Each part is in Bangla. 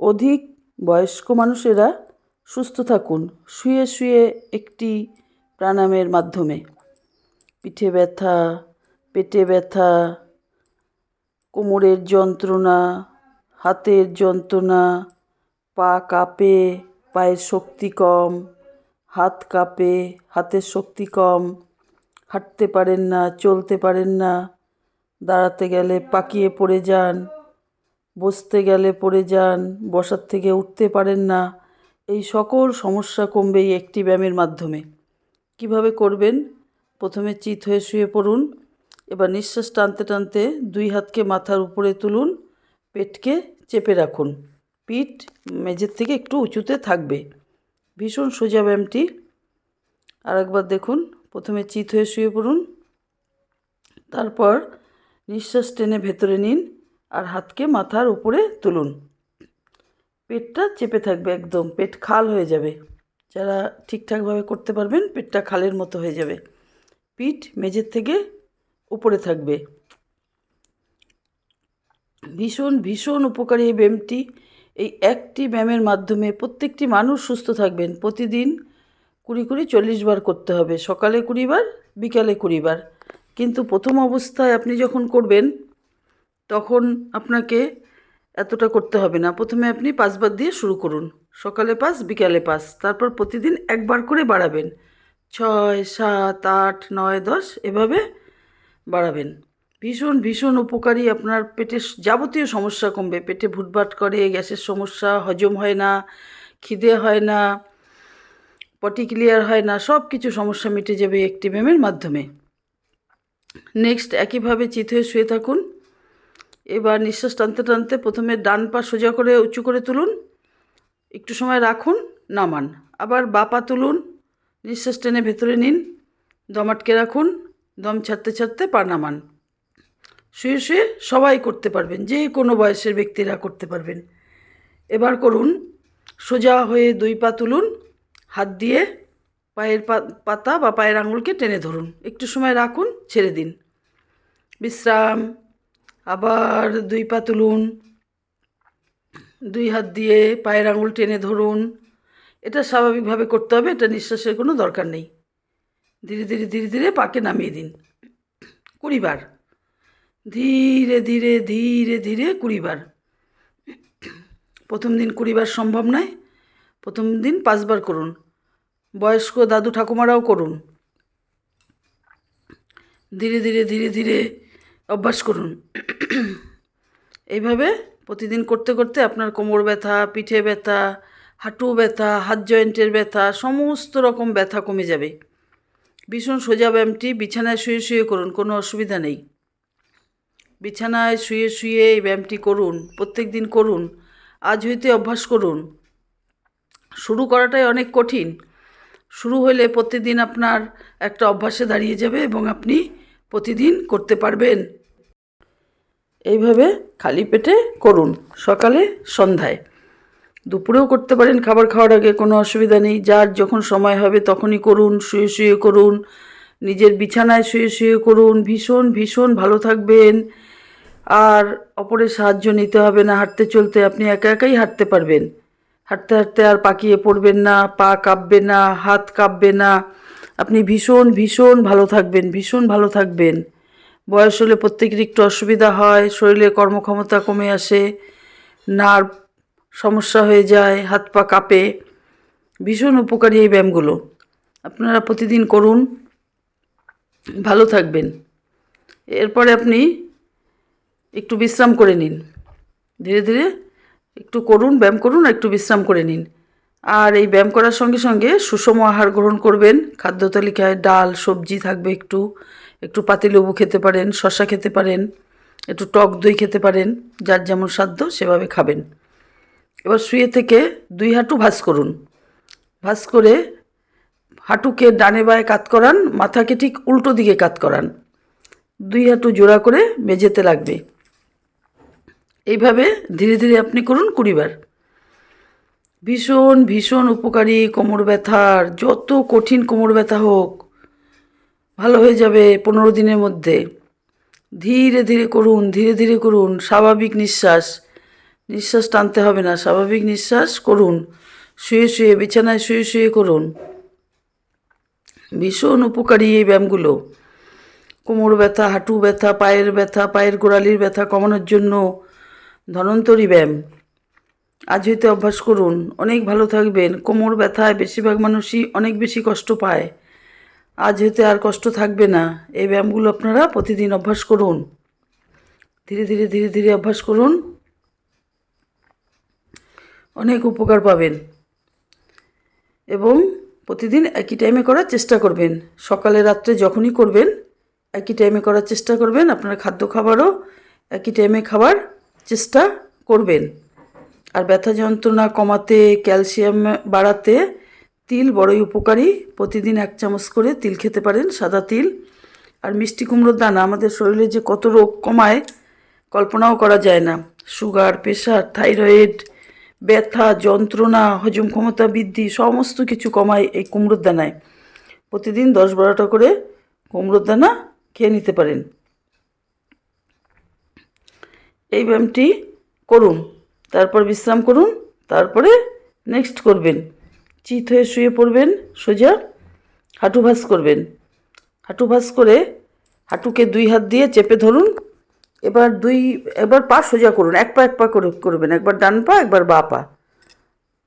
অধিক বয়স্ক মানুষেরা সুস্থ থাকুন, শুয়ে শুয়ে একটি প্রাণায়ামের মাধ্যমে। পিঠে ব্যথা, পেটে ব্যথা, কোমরের যন্ত্রণা, হাতের যন্ত্রণা, পা কাঁপে, পায়ের শক্তি কম, হাত কাঁপে, হাতের শক্তি কম, হাঁটতে পারেন না, চলতে পারেন না, দাঁড়াতে গেলে পাকিয়ে পড়ে যান। বসতে গেলে পড়ে যান, বসার থেকে উঠতে পারেন না। এই সকল সমস্যা কমবে এই একটি ব্যায়ামের মাধ্যমে। কীভাবে করবেন? প্রথমে চিত হয়ে শুয়ে পড়ুন। এবার নিঃশ্বাস টানতে টানতে দুই হাতকে মাথার উপরে তুলুন, পেটকে চেপে রাখুন। পিঠ মেঝের থেকে একটু উঁচুতে থাকবে। ভীষণ সোজা ব্যায়ামটি। আর একবার দেখুন, প্রথমে চিত হয়ে শুয়ে পড়ুন, তারপর নিঃশ্বাস টেনে ভেতরে নিন। আর হাতকে মাথার উপরে তুলুন। পেটটা চেপে থাকবে একদম, পেট খাল হয়ে যাবে। যারা ঠিকঠাকভাবে করতে পারবেন, পেটটা খালের মতো হয়ে যাবে। পিঠ মেঝের থেকে উপরে থাকবে। ভীষণ ভীষণ উপকারী এই ব্যায়ামটি। এই একটি ব্যায়ামের মাধ্যমে প্রত্যেকটি মানুষ সুস্থ থাকবেন। প্রতিদিন কুড়ি কুড়ি চল্লিশ বার করতে হবে। সকালে কুড়ি বার, বিকালে কুড়ি বার। কিন্তু প্রথম অবস্থায় আপনি যখন করবেন তখন আপনাকে এতটা করতে হবে না। প্রথমে আপনি পাঁচবার দিয়ে শুরু করুন। সকালে পাঁচ, বিকালে পাঁচ। তারপর প্রতিদিন একবার করে বাড়াবেন। ছয়, সাত, আট, নয়, দশ এভাবে বাড়াবেন। ভীষণ ভীষণ উপকারী আপনার পেটের যাবতীয় সমস্যা কমবে। পেটে ভুটভাট করে, গ্যাসের সমস্যা, হজম হয় না, খিদে হয় না, পটি ক্লিয়ার হয় না সব কিছু সমস্যা মিটে যাবে একটি ব্যায়ামের মাধ্যমে। নেক্সট, একইভাবে চিত হয়ে শুয়ে থাকুন। এবার নিঃশ্বাস টানতে টানতে প্রথমে ডান পা সোজা করে উঁচু করে তুলুন। একটু সময় রাখুন, নামান। আবার বা পা তুলুন, নিঃশ্বাস টেনে ভেতরে নিন, দম আটকে রাখুন, দম ছাড়তে ছাড়তে পা নামান। শুয়ে শুয়ে সবাই করতে পারবেন, যে কোনো বয়সের ব্যক্তিরা করতে পারবেন। এবার করুন, সোজা হয়ে দুই পা তুলুন, হাত দিয়ে পায়ের পাতা বা পায়ের আঙুলকে টেনে ধরুন। একটু সময় রাখুন, ছেড়ে দিন। বিশ্রাম আবার দুই পা তুলুন। দুই হাত দিয়ে পায়ের আঙুল টেনে ধরুন। এটা স্বাভাবিকভাবে করতে হবে, এটা নিঃশ্বাসের কোনো দরকার নেই। ধীরে ধীরে ধীরে ধীরে পাকে নামিয়ে দিন। কুড়িবার। ধীরে ধীরে ধীরে ধীরে কুড়িবার। প্রথম দিন কুড়িবার সম্ভব নয়। প্রথম দিন পাঁচবার করুন। বয়স্ক দাদু ঠাকুমারাও করুন। ধীরে ধীরে ধীরে ধীরে অভ্যাস করুন। এইভাবে প্রতিদিন করতে করতে আপনার কোমর ব্যথা, পিঠে ব্যথা, হাঁটু ব্যথা, হাত জয়েন্টের ব্যথা, সমস্ত রকম ব্যথা কমে যাবে। ভীষণ সোজা ব্যায়ামটি বিছানায় শুয়ে শুয়ে করুন, কোনো অসুবিধা নেই। বিছানায় শুয়ে শুয়ে এই ব্যায়ামটি করুন, প্রত্যেক দিন করুন, আজ হইতে অভ্যাস করুন। শুরু করাটাই অনেক কঠিন। শুরু হলে প্রতিদিন আপনার একটা অভ্যাসে দাঁড়িয়ে যাবে এবং আপনি প্রতিদিন করতে পারবেন। এইভাবে খালি পেটে করুন, সকালে, সন্ধ্যায়। দুপুরেও করতে পারেন, খাবার খাওয়ার আগে কোনো অসুবিধা নেই। যার যখন সময় হবে তখনই করুন, শুয়ে শুয়ে করুন, নিজের বিছানায় শুয়ে শুয়ে করুন, ভীষণ ভীষণ ভালো থাকবেন। আর অপরের সাহায্য নিতে হবে না, হাঁটতে চলতে আপনি একা একাই হাঁটতে পারবেন। হাঁটতে হাঁটতে আর পাকিয়ে পড়বেন না, পা কাঁপবে না, হাত কাঁপবে না। আপনি ভীষণ ভীষণ ভালো থাকবেন, ভীষণ ভালো থাকবেন। বয়স হলে প্রত্যেকের একটু অসুবিধা হয়, শরীরে কর্মক্ষমতা কমে আসে, নার্ভ সমস্যা হয়ে যায়, হাত পা কাঁপে। ভীষণ উপকারী এই ব্যায়ামগুলো। আপনারা প্রতিদিন করুন, ভালো থাকবেন। এরপরে আপনি একটু বিশ্রাম করে নিন। ধীরে ধীরে একটু করুন, ব্যায়াম করুন আর একটু বিশ্রাম করে নিন। আর এই ব্যায়াম করার সঙ্গে সঙ্গে সুষম আহার গ্রহণ করবেন। খাদ্য তালিকায় ডাল, সবজি থাকবে একটু। একটু পাতিলেবু খেতে পারেন শশা খেতে পারেন, একটু টক দই খেতে পারেন, যার যেমন সাধ্য সেভাবে খাবেন। এবার শুয়ে থেকে দুই হাঁটু ভাঁজ করুন। ভাঁজ করে হাঁটুকে ডানে বায়ে কাত করান, মাথাকে ঠিক উল্টো দিকে কাত করান। দুই হাঁটু জোড়া করে মেঝেতে লাগবে। এইভাবে ধীরে ধীরে আপনি করুন কুড়িবার। ভীষণ ভীষণ উপকারী কোমর ব্যথার, যত কঠিন কোমর ব্যথা হোক, ভালো হয়ে যাবে পনেরো দিনের মধ্যে। ধীরে ধীরে করুন, ধীরে ধীরে করুন, স্বাভাবিক নিঃশ্বাস। নিঃশ্বাস টানতে হবে না, স্বাভাবিক নিঃশ্বাস করুন। শুয়ে শুয়ে, বিছানায় শুয়ে শুয়ে করুন। ভীষণ উপকারী এই ব্যায়ামগুলো। কোমর ব্যথা, হাঁটু ব্যথা, পায়ের ব্যথা, পায়ের গোড়ালির ব্যথা কমানোর জন্য ধনন্তরী ব্যায়াম। আজ হইতে অভ্যাস করুন। অনেক ভালো থাকবেন। কোমর ব্যথায় বেশিরভাগ মানুষই অনেক বেশি কষ্ট পায়। আজ হইতে আর কষ্ট থাকবে না। এই ব্যায়ামগুলো আপনারা প্রতিদিন অভ্যাস করুন। ধীরে ধীরে ধীরে ধীরে অভ্যাস করুন। অনেক উপকার পাবেন। এবং প্রতিদিন একই টাইমে করার চেষ্টা করবেন। সকালে, রাত্রে যখনই করবেন, একই টাইমে করার চেষ্টা করবেন। আপনার খাদ্য খাবারও একই টাইমে খাবার চেষ্টা করবেন। আর ব্যথা যন্ত্রণা কমাতে, ক্যালসিয়াম বাড়াতে তিল বড়ই উপকারী। প্রতিদিন এক চামচ করে তিল খেতে পারেন, সাদা তিল। আর মিষ্টি কুমড়োর দানা আমাদের শরীরে যে কত রোগ কমায়, কল্পনাও করা যায় না। সুগার, প্রেশার, থাইরয়েড, ব্যথা, যন্ত্রণা, হজম ক্ষমতা বৃদ্ধি সমস্ত কিছু কমায় এই কুমড়োর দানায়। প্রতিদিন দশ বারোটা করে কুমড়োর দানা খেয়ে নিতে পারেন। এই ব্যায়ামটি করুন। তারপর বিশ্রাম করুন, তারপরে নেক্সট করবেন। চিত হয়ে শুয়ে পড়বেন, সোজা হাঁটু ভাঁজ করবেন। হাঁটু ভাঁজ করে হাঁটুকে দুই হাত দিয়ে চেপে ধরুন, এবার দুই, এবার পা সোজা করুন, এক পা এক পা করে করবেন, একবার ডান পা, একবার বা পা।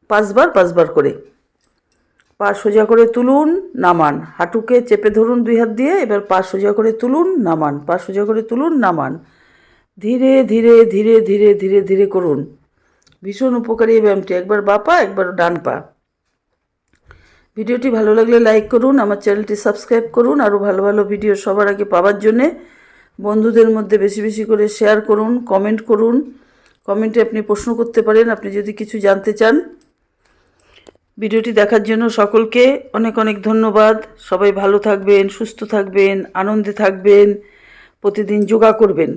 পাঁচবার পাঁচবার করে। পা সোজা করে তুলুন, নামান। হাঁটুকে চেপে ধরুন দুই হাত দিয়ে, এবার পা সোজা করে তুলুন, নামান। পা সোজা করে তুলুন, নামান। ধীরে ধীরে ধীরে ধীরে ধীরে ধীরে করুন। ভীষণ উপকারী ব্যায়ামটি। একবার বা পা একবার ডান পা। ভিডিওটি ভালো লাগলে লাইক করুন, আমার চ্যানেলটি সাবস্ক্রাইব করুন, আরও ভালো ভালো ভিডিও সবার আগে পাওয়ার জন্যে বন্ধুদের মধ্যে বেশি বেশি করে শেয়ার করুন, কমেন্ট করুন। কমেন্টে আপনি প্রশ্ন করতে পারেন, আপনি যদি কিছু জানতে চান। ভিডিওটি দেখার জন্য সকলকে অনেক অনেক ধন্যবাদ। সবাই ভালো থাকবেন, সুস্থ থাকবেন, আনন্দে থাকবেন, প্রতিদিন যোগা করবেন।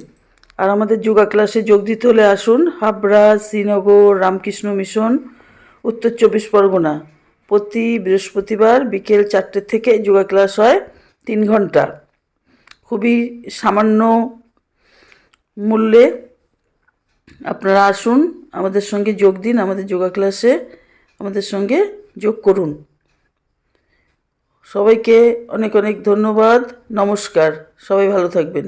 আর আমাদের যোগা ক্লাসে যোগ দিতে হলে আসুন, হাবড়া, শ্রীনগর, রামকৃষ্ণ মিশন, উত্তর চব্বিশ পরগনা। প্রতি বৃহস্পতিবার বিকেল চারটে থেকে যোগা ক্লাস হয় তিন ঘণ্টা। খুবই সামান্য মূল্যে আপনারা আসুন, আমাদের সঙ্গে যোগ দিন, আমাদের যোগা ক্লাসে আমাদের সঙ্গে যোগ করুন। সবাইকে অনেক অনেক ধন্যবাদ, নমস্কার, সবাই ভালো থাকবেন।